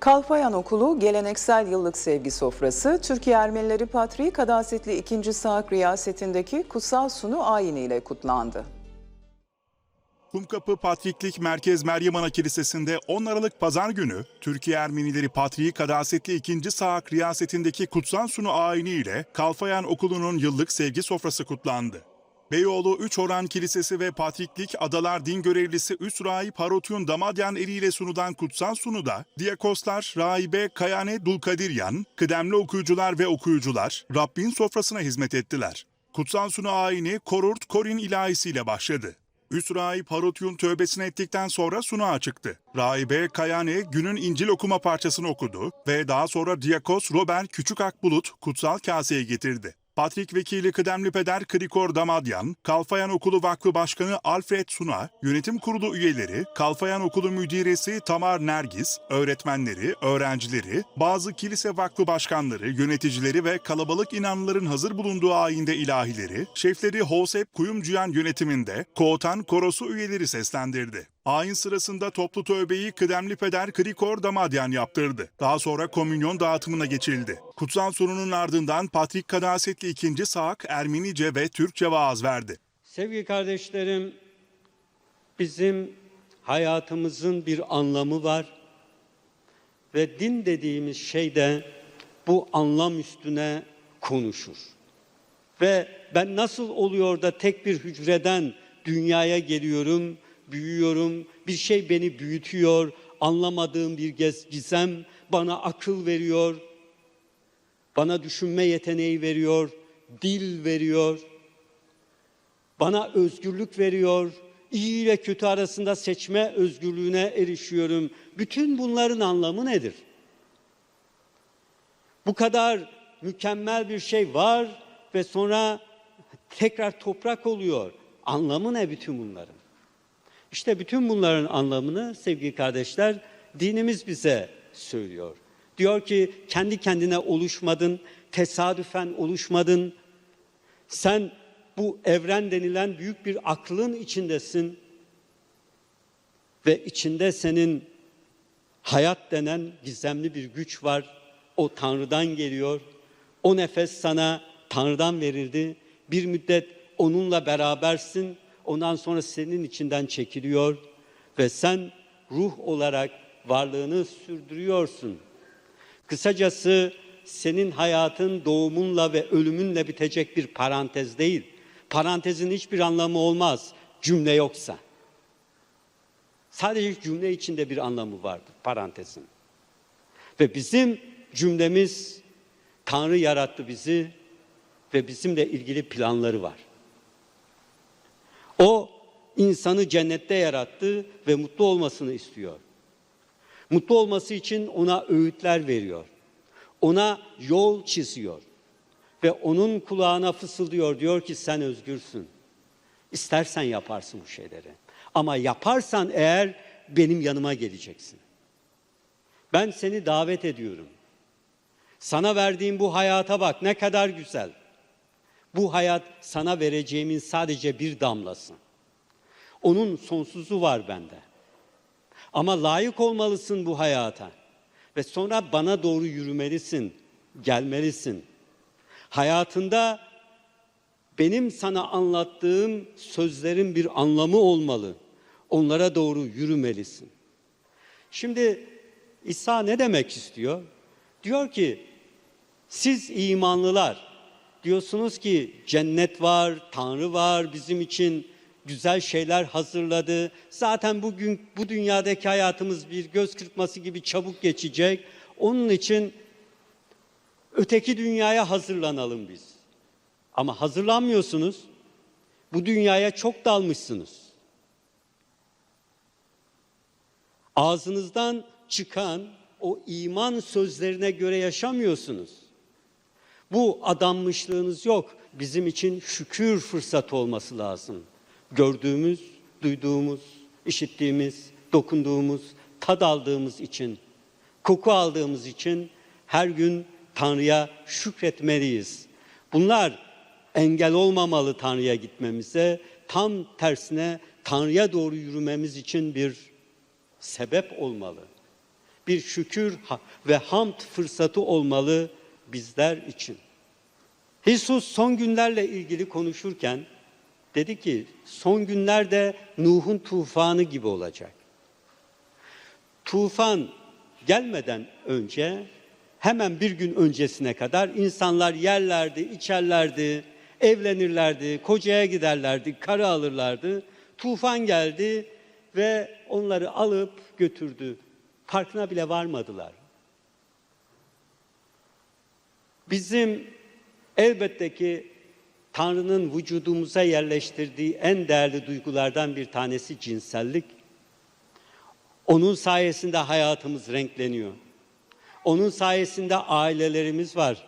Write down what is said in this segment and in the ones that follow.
Kalfayan Okulu geleneksel yıllık sevgi sofrası Türkiye Ermenileri Patriği Kadasetli 2. Saak riyasetindeki kutsal sunu ayiniyle kutlandı. Kumkapı Patriklik Merkez Meryem Ana Kilisesi'nde 10 Aralık Pazar günü Türkiye Ermenileri Patriği Kadasetli 2. Saak riyasetindeki kutsal sunu ayini ile Kalfayan Okulu'nun yıllık sevgi sofrası kutlandı. Beyoğlu 3 Oran Kilisesi ve Patriklik Adalar Din Görevlisi Üst Rahip Harotyun Damadyan eliyle sunulan kutsal sunuda Diyakoslar, Rahibe Kayane Dulkadiryan, kıdemli okuyucular ve okuyucular Rabbin sofrasına hizmet ettiler. Kutsal sunu ayini Korurt Korin ilahisiyle başladı. Üst rahip Harotyun tövbesini ettikten sonra sunuğa çıktı. Rahibe Kayane günün İncil okuma parçasını okudu ve daha sonra Diyakos Robert Küçük Akbulut kutsal kaseyi getirdi. Patrik Vekili Kıdemli Peder Krikor Damadyan, Kalfayan Okulu Vakfı Başkanı Alfred Suna, yönetim kurulu üyeleri, Kalfayan Okulu Müdiresi Tamar Nergis, öğretmenleri, öğrencileri, bazı kilise vakfı başkanları, yöneticileri ve kalabalık inanlıların hazır bulunduğu ayinde ilahileri, şefleri Hosep Kuyumcuyan yönetiminde Koğutan Korosu üyeleri seslendirdi. Ayin sırasında toplu tövbeyi kıdemli peder Krikor Damadyan yaptırdı. Daha sonra komünyon dağıtımına geçildi. Kutsal sorunun ardından Patrik Kadasetli 2. Saak Ermenice ve Türkçe vaaz verdi. Sevgili kardeşlerim, bizim hayatımızın bir anlamı var ve din dediğimiz şey de bu anlam üstüne konuşur. Ve ben nasıl oluyor da tek bir hücreden dünyaya geliyorum, büyüyorum, bir şey beni büyütüyor, anlamadığım bir gizem bana akıl veriyor, bana düşünme yeteneği veriyor, dil veriyor, bana özgürlük veriyor. İyi ile kötü arasında seçme özgürlüğüne erişiyorum. Bütün bunların anlamı nedir? Bu kadar mükemmel bir şey var ve sonra tekrar toprak oluyor. Anlamı ne bütün bunların? İşte bütün bunların anlamını sevgili kardeşler dinimiz bize söylüyor. Diyor ki kendi kendine oluşmadın, tesadüfen oluşmadın. Sen bu evren denilen büyük bir aklın içindesin ve içinde senin hayat denen gizemli bir güç var. O Tanrı'dan geliyor. O nefes sana Tanrı'dan verildi. Bir müddet onunla berabersin. Ondan sonra senin içinden çekiliyor ve sen ruh olarak varlığını sürdürüyorsun. Kısacası senin hayatın doğumunla ve ölümünle bitecek bir parantez değil. Parantezin hiçbir anlamı olmaz cümle yoksa. Sadece cümle içinde bir anlamı vardır parantezin. Ve bizim cümlemiz Tanrı yarattı bizi ve bizimle ilgili planları var. O insanı cennette yarattı ve mutlu olmasını istiyor. Mutlu olması için ona öğütler veriyor. Ona yol çiziyor. Ve onun kulağına fısıldıyor diyor ki sen özgürsün. İstersen yaparsın bu şeyleri. Ama yaparsan eğer benim yanıma geleceksin. Ben seni davet ediyorum. Sana verdiğim bu hayata bak ne kadar güzel. Bu hayat sana vereceğimin sadece bir damlası. Onun sonsuzu var bende. Ama layık olmalısın bu hayata. Ve sonra bana doğru yürümelisin, gelmelisin. Hayatında benim sana anlattığım sözlerin bir anlamı olmalı. Onlara doğru yürümelisin. Şimdi İsa ne demek istiyor? Diyor ki siz imanlılar diyorsunuz ki cennet var, Tanrı var bizim için güzel şeyler hazırladı. Zaten bugün bu dünyadaki hayatımız bir göz kırpması gibi çabuk geçecek. Onun için öteki dünyaya hazırlanalım biz. Ama hazırlanmıyorsunuz. Bu dünyaya çok dalmışsınız. Ağzınızdan çıkan o iman sözlerine göre yaşamıyorsunuz. Bu adanmışlığınız yok. Bizim için şükür fırsatı olması lazım. Gördüğümüz, duyduğumuz, işittiğimiz, dokunduğumuz, tad aldığımız için, koku aldığımız için her gün Tanrı'ya şükretmeliyiz. Bunlar engel olmamalı Tanrı'ya gitmemize. Tam tersine Tanrı'ya doğru yürümemiz için bir sebep olmalı. bir şükür ve hamd fırsatı olmalı bizler için. Jesus son günlerle ilgili konuşurken dedi ki son günlerde Nuh'un tufanı gibi olacak. Tufan gelmeden önce hemen bir gün öncesine kadar insanlar yerlerdi, içerlerdi, evlenirlerdi, kocaya giderlerdi, karı alırlardı. Tufan geldi ve onları alıp götürdü. Farkına bile varmadılar. Bizim elbette ki Tanrı'nın vücudumuza yerleştirdiği en değerli duygulardan bir tanesi cinsellik. Onun sayesinde hayatımız renkleniyor. Onun sayesinde ailelerimiz var.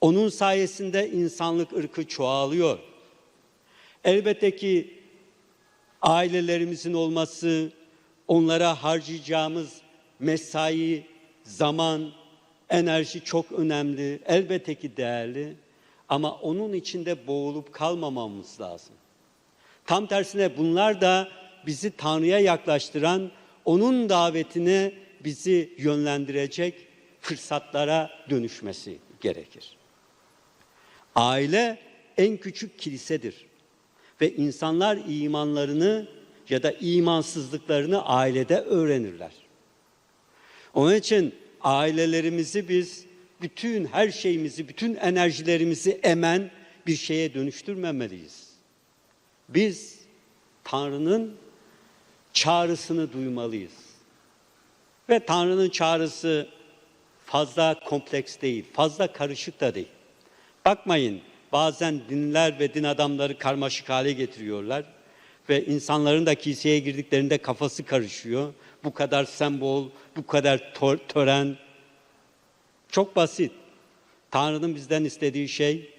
Onun sayesinde insanlık ırkı çoğalıyor. Elbette ki ailelerimizin olması, onlara harcayacağımız mesai, zaman, enerji çok önemli. Elbette ki değerli. Ama onun içinde boğulup kalmamamız lazım. Tam tersine bunlar da bizi Tanrı'ya yaklaştıran, onun davetine bizi yönlendirecek fırsatlara dönüşmesi gerekir. Aile en küçük kilisedir ve insanlar imanlarını ya da imansızlıklarını ailede öğrenirler. Onun için ailelerimizi biz bütün her şeyimizi, bütün enerjilerimizi emen bir şeye dönüştürmemeliyiz. Biz Tanrı'nın çağrısını duymalıyız. Ve Tanrı'nın çağrısı fazla kompleks değil, fazla karışık da değil. Bakmayın bazen dinler ve din adamları karmaşık hale getiriyorlar ve insanların da kiliseye girdiklerinde kafası karışıyor. Bu kadar sembol, bu kadar tö- tören. Çok basit. Tanrı'nın bizden istediği şey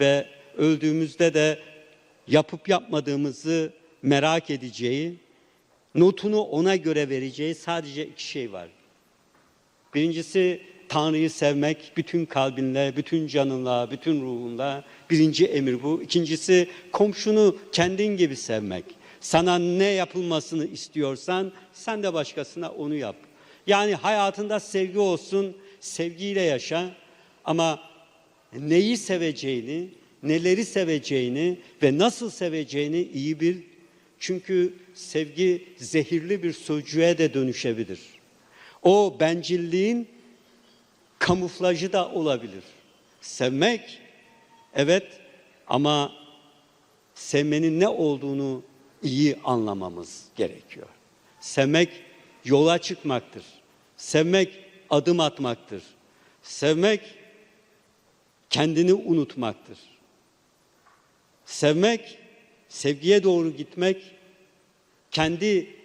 ve öldüğümüzde de yapıp yapmadığımızı merak edeceği, notunu ona göre vereceği sadece iki şey var. Birincisi Tanrı'yı sevmek bütün kalbinle, bütün canınla, bütün ruhunla. Birinci emir bu. İkincisi komşunu kendin gibi sevmek. Sana ne yapılmasını istiyorsan sen de başkasına onu yap. Yani hayatında sevgi olsun, sevgiyle yaşa ama neyi seveceğini, neleri seveceğini ve nasıl seveceğini iyi bil. Çünkü sevgi zehirli bir sözcüğe de dönüşebilir. O bencilliğin kamuflajı da olabilir. Sevmek evet ama sevmenin ne olduğunu iyi anlamamız gerekiyor. Sevmek yola çıkmaktır. Sevmek adım atmaktır. Sevmek kendini unutmaktır. Sevmek, sevgiye doğru gitmek kendi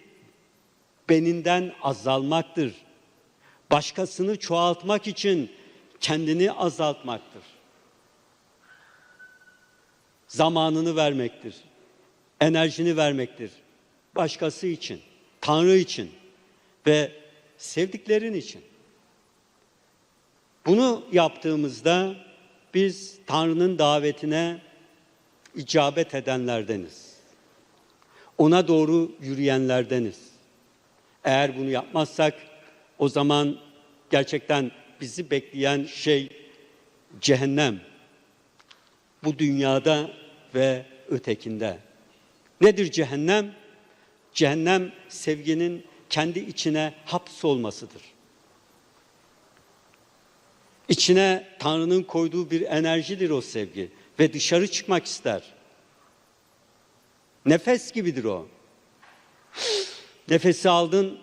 beninden azalmaktır. Başkasını çoğaltmak için kendini azaltmaktır. Zamanını vermektir. Enerjini vermektir. Başkası için, Tanrı için ve sevdiklerin için. Bunu yaptığımızda biz Tanrı'nın davetine icabet edenlerdeniz. Ona doğru yürüyenlerdeniz. Eğer bunu yapmazsak o zaman gerçekten bizi bekleyen şey cehennem. Bu dünyada ve ötekinde. Nedir cehennem? Cehennem sevginin kendi içine hapsolmasıdır. İçine Tanrı'nın koyduğu bir enerjidir o sevgi ve dışarı çıkmak ister. Nefes gibidir o. Nefesi aldın,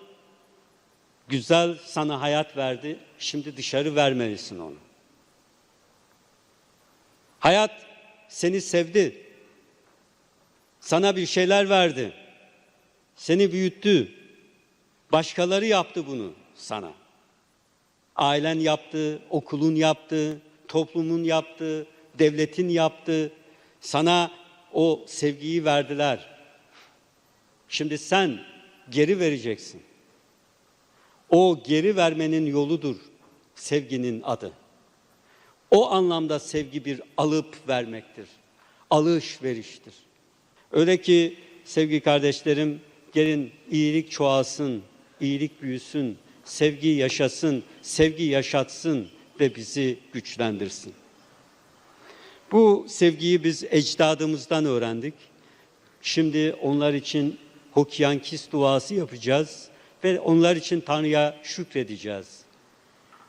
güzel sana hayat verdi. Şimdi dışarı vermelisin onu. Hayat seni sevdi. Sana bir şeyler verdi. Seni büyüttü. Başkaları yaptı bunu sana. Ailen yaptı, okulun yaptı, toplumun yaptı, devletin yaptı. Sana o sevgiyi verdiler. Şimdi sen geri vereceksin. O geri vermenin yoludur sevginin adı. O anlamda sevgi bir alıp vermektir. Alış veriştir. Öyle ki sevgi kardeşlerim gelin iyilik çoğalsın, iyilik büyüsün, sevgi yaşasın, sevgi yaşatsın ve bizi güçlendirsin. Bu sevgiyi biz ecdadımızdan öğrendik. Şimdi onlar için Hokyankis duası yapacağız ve onlar için Tanrı'ya şükredeceğiz.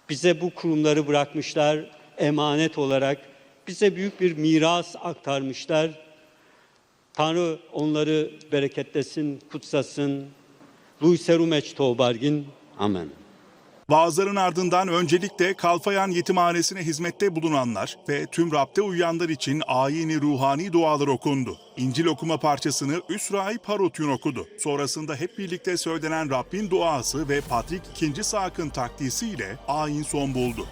Bize bu kurumları bırakmışlar emanet olarak. Bize büyük bir miras aktarmışlar. Tanrı onları bereketlesin, kutsasın. Luiserum eç tobargin. Amen. Vaazların ardından öncelikle Kalfayan Yetimhanesi'ne hizmette bulunanlar ve tüm Rab'de uyuyanlar için ayini ruhani dualar okundu. İncil okuma parçasını Üsrail Parotyun okudu. Sonrasında hep birlikte söylenen Rabbin duası ve Patrik II. Sak'ın takdisiyle ayin son buldu.